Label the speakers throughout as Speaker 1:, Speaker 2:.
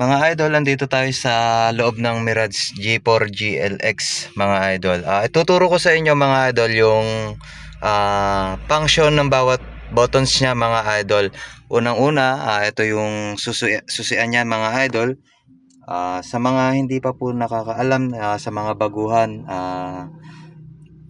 Speaker 1: Mga idol, andito tayo sa loob ng Mirage G4 GLX, mga idol. Ah, ituturo ko sa inyo mga idol yung ah, function ng bawat buttons niya mga idol. Unang-una, ah, ito yung susi susian niyan mga idol. Ah, sa mga hindi pa po nakakaalam, ah, sa mga baguhan, ah,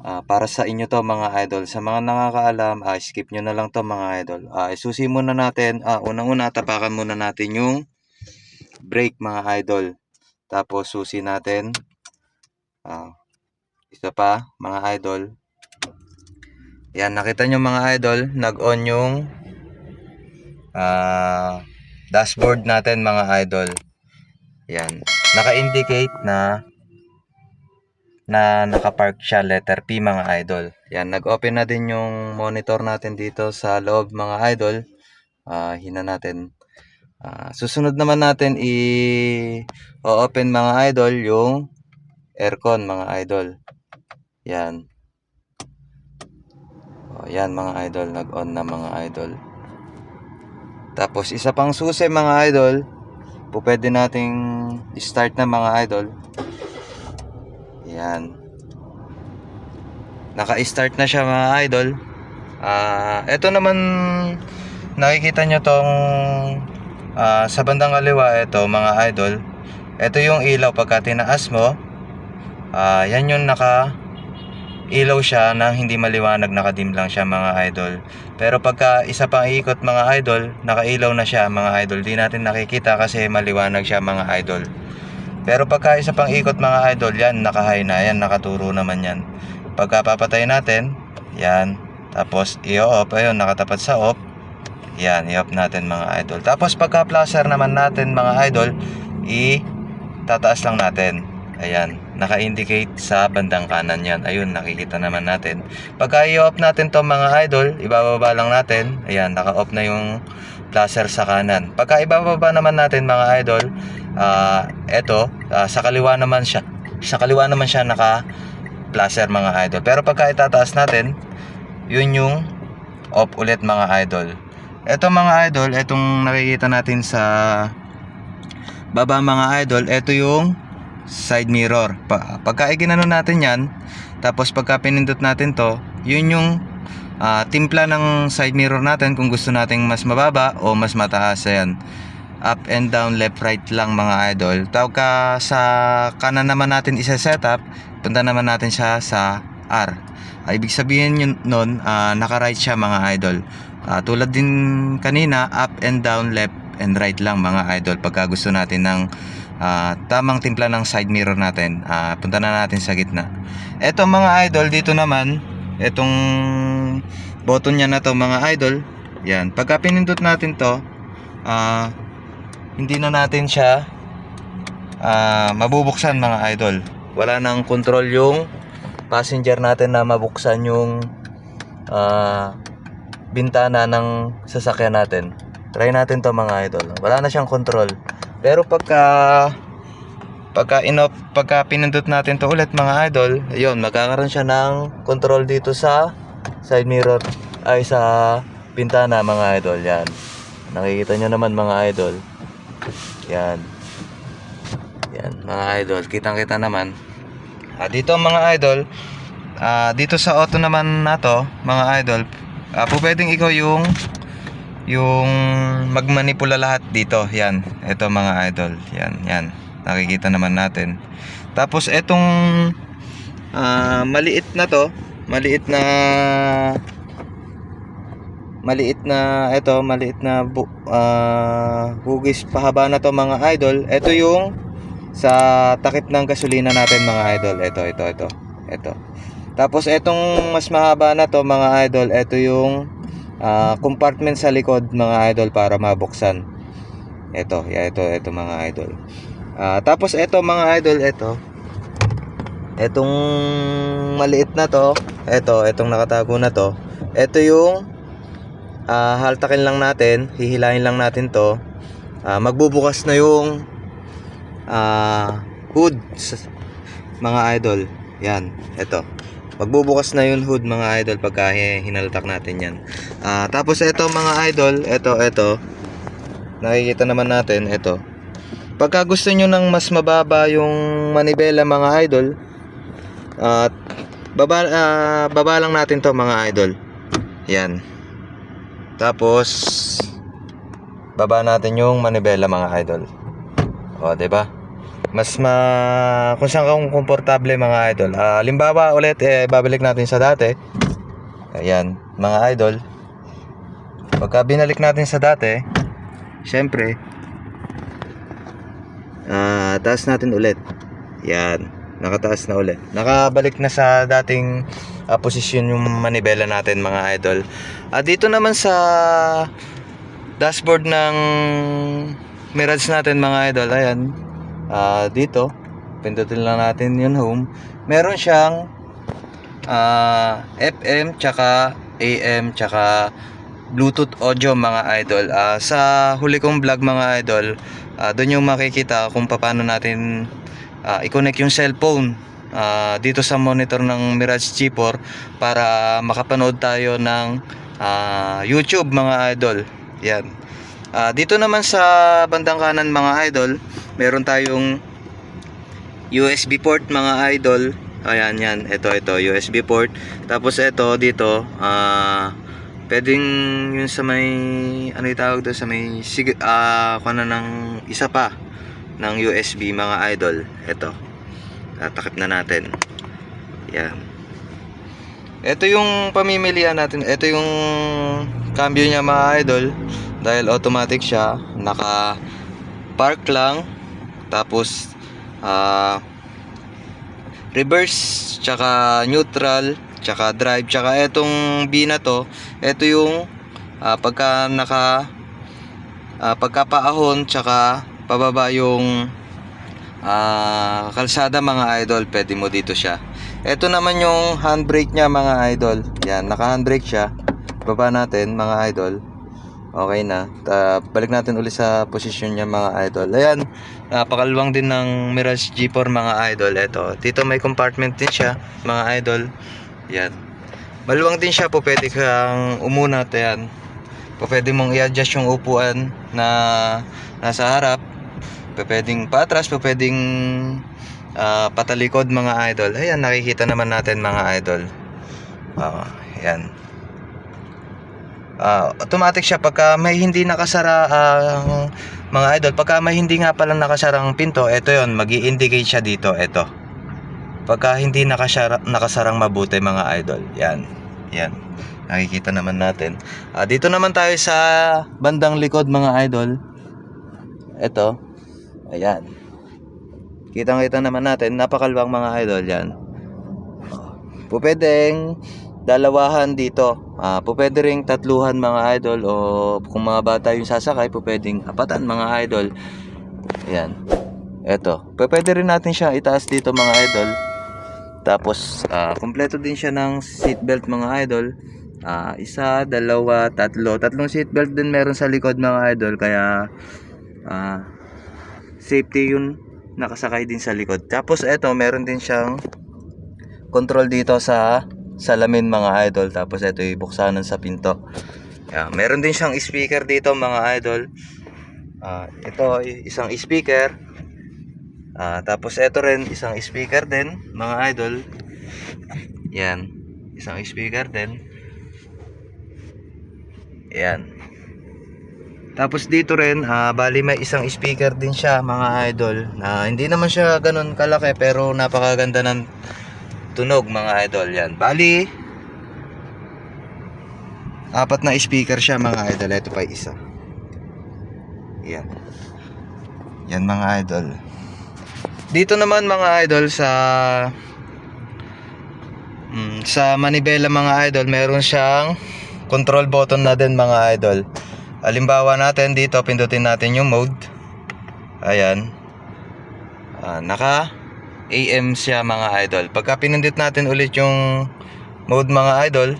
Speaker 1: ah, para sa inyo to mga idol. Sa mga nakakaalam, ah, skip nyo na lang to mga idol. Ah, isusi muna natin, ah, unang-una tapakan muna natin yung brake mga idol. Tapos susi natin. Ah, isa pa mga idol. Yan, nakita nyo mga idol, nag-on yung ah, dashboard natin mga idol. Yan, naka-indicate na na nakapark siya letter P mga idol. Yan, nag-open na din yung monitor natin dito sa loob mga idol. Ah, hina natin Ah, susunod naman natin i-open mga idol yung aircon mga idol. Yan. O, yan mga idol, nag-on na mga idol. Tapos isa pang susi mga idol, po pwede nating start na mga idol. Yan. Naka-start na siya mga idol. Ah, ito naman nakikita nyo tong Ah, sa bandang kaliwa ito mga idol. Ito yung ilaw pagka tinaas mo. Ah, yan yung naka ilaw siya nang hindi maliwanag nakadim lang siya mga idol. Pero pagka isa pang ikot mga idol, nakailaw na siya mga idol. Di natin nakikita kasi maliwanag siya mga idol. Pero pagka isa pang ikot mga idol, yan nakahay na, yan nakaturo naman yan. Pagka papatay natin, yan. Tapos i-off, ayun nakatapat sa off. Yan, i-off natin mga idol. Tapos pagka placer naman natin mga idol, i-tataas lang natin. Ayan, naka-indicate sa bandang kanan yan. Ayun, nakikita naman natin. Pagka i-off natin to mga idol, ibababa lang natin. Ayan, naka-off na yung placer sa kanan. Pagka ibababa naman natin mga idol, ah eto, ah, sa kaliwa naman siya. Sa kaliwa naman siya naka placer mga idol. Pero pagka itataas natin, yun yung off ulit mga idol. Ito mga idol, itong nakikita natin sa baba mga idol, ito yung side mirror. Pa pagka iginano natin yan, tapos pagka pinindot natin to, yun yung ah, timpla ng side mirror natin kung gusto nating mas mababa o mas mataas. Ayan. Up and down, left, right lang mga idol. Pagka sa kanan naman natin isa-setup, punta naman natin siya sa R. Ah, ibig sabihin yun nun, ah, naka-right siya mga idol. Ah, tulad din kanina, up and down, left and right lang mga idol. Pagka gusto natin ng ah, tamang timpla ng side mirror natin, ah, punta na natin sa gitna. Eto mga idol, dito naman, etong button niya na to mga idol, yan. Pagka pinindot natin to, ah, hindi na natin siya ah, mabubuksan mga idol. Wala nang control yung passenger natin na mabuksan yung ah, bintana ng sasakyan natin. Try natin to mga idol. Wala na siyang control. Pero pagka pagka inop pagka pinindot natin to ulit mga idol, ayun, magkakaroon siya ng control dito sa side mirror ay sa bintana mga idol. Yan. Nakikita nyo naman mga idol. Yan. Yan, mga idol. Kitang-kita naman. Ah, dito mga idol, ah, dito sa auto naman na to, mga idol, ah, po pwedeng ikaw yung yung magmanipula lahat dito. Yan. Ito mga idol. Yan, yan. Nakikita naman natin. Tapos etong ah, maliit na to, maliit na maliit na ito, maliit na ah, hugis pahaba na to mga idol. Ito yung sa takip ng gasolina natin mga idol. Ito, ito, ito. Ito. Tapos etong mas mahaba na to mga idol, ito yung ah, compartment sa likod mga idol para mabuksan. Ito, yeah, ito, ito mga idol. Ah, tapos ito mga idol, ito. Etong maliit na to, ito, etong nakatago na to. Ito yung ah, haltakin lang natin, hihilahin lang natin to. Ah, magbubukas na yung ah, hood mga idol. Yan, ito. Magbubukas na yung hood mga idol pagka hi- hinaltak natin yan. Ah, tapos ito mga idol, ito, ito. Nakikita naman natin, ito. Pagka gusto nyo ng mas mababa yung manibela mga idol, at baba, ah, baba lang natin to mga idol. Yan. Tapos, baba natin yung manibela mga idol. O, ba? Mas ma kung saan kang komportable mga idol. Ah, limbawa ulit eh babalik natin sa dati. Ayan, mga idol. Pagka binalik natin sa dati, syempre ah taas natin ulit. Yan, nakataas na ulit. Nakabalik na sa dating ah, posisyon yung manibela natin mga idol. At dito naman sa dashboard ng Mirage natin mga idol, ayan. Ah, dito, pindutin lang natin yung home. Meron siyang ah, FM tsaka AM tsaka Bluetooth audio mga idol. Ah, sa huli kong vlog mga idol, ah, doon yung makikita kung paano natin ah, i-connect yung cellphone ah, dito sa monitor ng Mirage G4 para makapanood tayo ng ah, YouTube mga idol. Yan. Ah, dito naman sa bandang kanan mga idol, meron tayong USB port mga idol. Ayan yan, ito ito USB port. Tapos ito dito, ah pwedeng yun sa may ano yung tawag doon sa may sig ah kuno ng isa pa ng USB mga idol. Ito. Tatakip na natin. Yan. Ito yung pamimilian natin. Ito yung cambio niya mga idol. Dahil automatic siya. Naka park lang. Tapos ah reverse tsaka neutral tsaka drive tsaka etong B na to ito yung ah, pagka naka ah, pagkapaahon tsaka pababa yung ah, kalsada mga idol pwede mo dito siya. Ito naman yung handbrake niya mga idol. Yan naka handbrake siya. Baba natin mga idol okay na. Ta balik natin uli sa posisyon niya mga idol. Ayan napakalwang din ng Mirage G4 mga idol. Ito dito may compartment din siya mga idol. Yan. Maluwang din siya po pwede kang umunat yan po pwede mong i-adjust yung upuan na nasa harap. Po pwedeng patras po pwedeng ah, patalikod mga idol. Ayan nakikita naman natin mga idol. Ah, yan Ah, automatic siya pagka may hindi nakasara ang mga idol. Pagka may hindi nga palang nakasarang pinto ito yon mag indicate siya dito ito pagka hindi nakasara, nakasarang mabuti mga idol. Yan yan. Nakikita naman natin. Ah, dito naman tayo sa bandang likod mga idol. Ito ayan. Kitang kita naman natin napakalwang mga idol yan. Po pwedeng dalawahan dito. Ah, po pwede ring tatluhan mga idol o kung mga bata yung sasakay, po pwedeng apatan mga idol. Ayan. Eto. Po rin natin siya itaas dito mga idol. Tapos, ah, kompleto din siya ng seatbelt mga idol. Ah, isa, dalawa, tatlo. Tatlong seatbelt din meron sa likod mga idol. Kaya, ah, safety yun nakasakay din sa likod. Tapos, eto, meron din siyang control dito sa salamin mga idol. Tapos ito ibuksanan sa pinto. Yeah, meron din siyang speaker dito mga idol. Ah, ito isang speaker. Ah, tapos ito rin isang speaker din mga idol. Yan isang speaker din. Yan. Tapos dito rin ah, bali may isang speaker din siya mga idol na hindi naman siya ganun kalaki pero napakaganda ng tunog mga idol. Yan. Bali apat na speaker siya mga idol. Ito pa isa. Yan. Yan mga idol. Dito naman mga idol sa mm, sa manibela mga idol meron siyang control button na din mga idol. Halimbawa natin dito pindutin natin yung mode. Ayan. Ah, naka AM siya mga idol. Pagka pinindot natin ulit yung mode mga idol,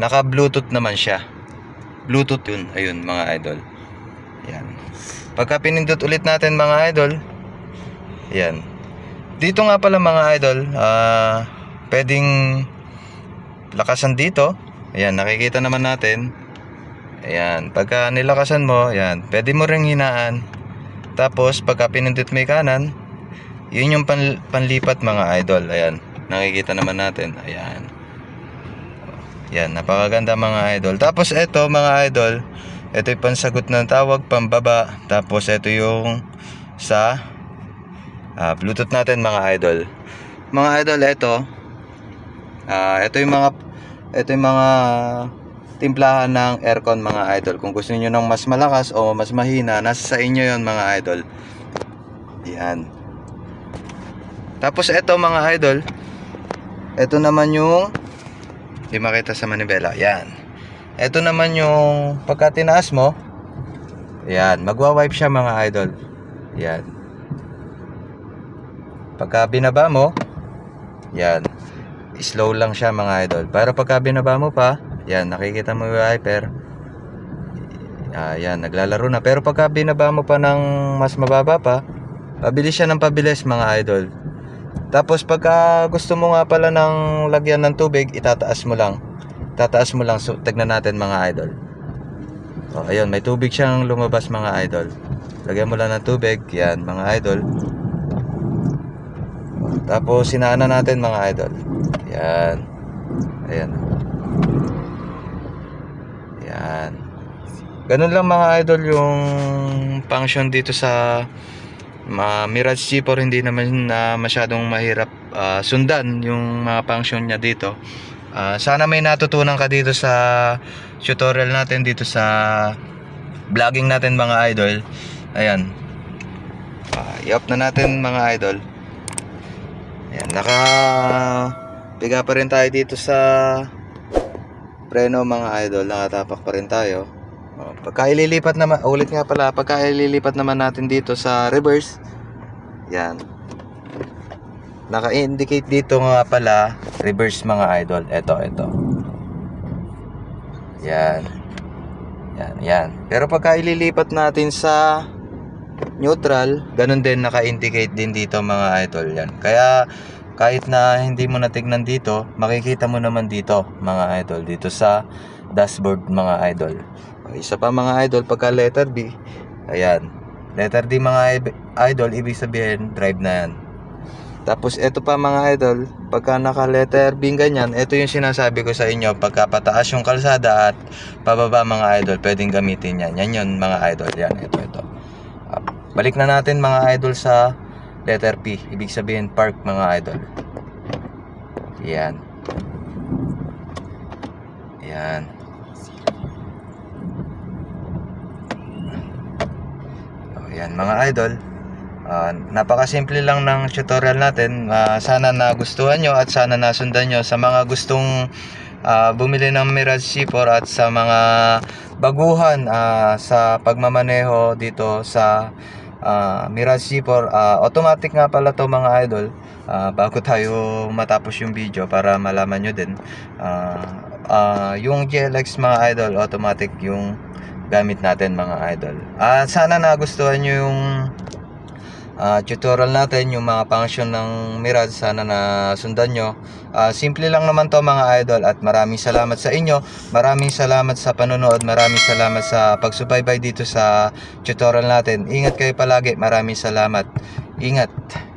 Speaker 1: naka Bluetooth naman siya. Bluetooth yun, ayun mga idol. Yan. Pagka pinindot ulit natin mga idol, yan. Dito nga pala mga idol, ah pwedeng lakasan dito. Ayan, nakikita naman natin. Ayan, pagka nilakasan mo, ayan, pwede mo ring hinaan. Tapos pagka pinindot mo kanan, yun yung pan, panlipat mga idol. Ayan, nakikita naman natin. Ayan. Yan, napakaganda mga idol. Tapos ito mga idol, ito yung pansagot ng tawag, pambaba. Tapos ito yung sa ah, Bluetooth natin mga idol. Mga idol, ito. ah ito yung mga ito yung mga timplahan ng aircon mga idol. Kung gusto niyo ng mas malakas o mas mahina, nasa sa inyo yon mga idol. Yan. Tapos ito mga idol, ito naman yung Di makita sa manibela. Yan. Ito naman yung pagka tinaas mo. Yan. Magwa-wipe siya mga idol. Yan. Pagka binaba mo. Yan. Slow lang siya mga idol. Pero pagka binaba mo pa. Yan. Nakikita mo yung wiper. Ah, yan. Naglalaro na. Pero pagka binaba mo pa ng mas mababa pa. Pabilis siya ng pabilis mga idol. Tapos pagka gusto mo nga pala ng lagyan ng tubig, itataas mo lang. Tataas mo lang. So, tignan natin mga idol. Oh, ayun, may tubig siyang lumabas mga idol. Lagyan mo lang ng tubig. Yan, mga idol. Oh, tapos sinaan na natin mga idol. Yan. Ayan. Yan. Ganun lang mga idol yung function dito sa Ma Mirage G4 hindi naman na masyadong mahirap ah, sundan yung mga function niya dito. Ah, sana may natutunan ka dito sa tutorial natin dito sa vlogging natin mga idol. Ayan. Ah, i-off na natin mga idol. Ayan, naka piga pa rin tayo dito sa preno mga idol. Nakatapak pa rin tayo. Oh, pagka ililipat naman, ulit nga pala, pagka ililipat naman natin dito sa reverse, yan. Naka-indicate dito nga pala, reverse mga idol. Ito, ito. Yan. Yan, yan. Pero pagka ililipat natin sa neutral, ganun din naka-indicate din dito mga idol. Yan. Kaya kahit na hindi mo natignan dito, makikita mo naman dito mga idol. Dito sa dashboard mga idol. Isa pa mga idol, pagka letter B, ayan. Letter D mga idol, ibig sabihin, drive na yan. Tapos ito pa mga idol, pagka naka letter B ganyan, ito yung sinasabi ko sa inyo, pagka pataas yung kalsada at pababa mga idol, pwedeng gamitin yan. Yan yun mga idol, yan, ito, ito. Ah, Balik na natin mga idol sa letter P, ibig sabihin park mga idol. Yan. Yan. Oh, yan mga idol. Ah, napakasimple lang ng tutorial natin. Ah, sana nagustuhan nyo at sana nasundan nyo sa mga gustong ah, bumili ng Mirage C4 at sa mga baguhan ah, sa pagmamaneho dito sa ah, Mirage C4. Ah, automatic nga pala to mga idol. Ah, bago tayo matapos yung video para malaman nyo din. Ah, ah, yung GLX mga idol, automatic yung gamit natin mga idol. At sana nagustuhan nyo yung ah, tutorial natin, yung mga function ng Mirage, sana na sundan nyo. Ah, simple lang naman to mga idol at maraming salamat sa inyo. Maraming salamat sa panonood, maraming salamat sa pagsubaybay dito sa tutorial natin. Ingat kayo palagi, maraming salamat. Ingat.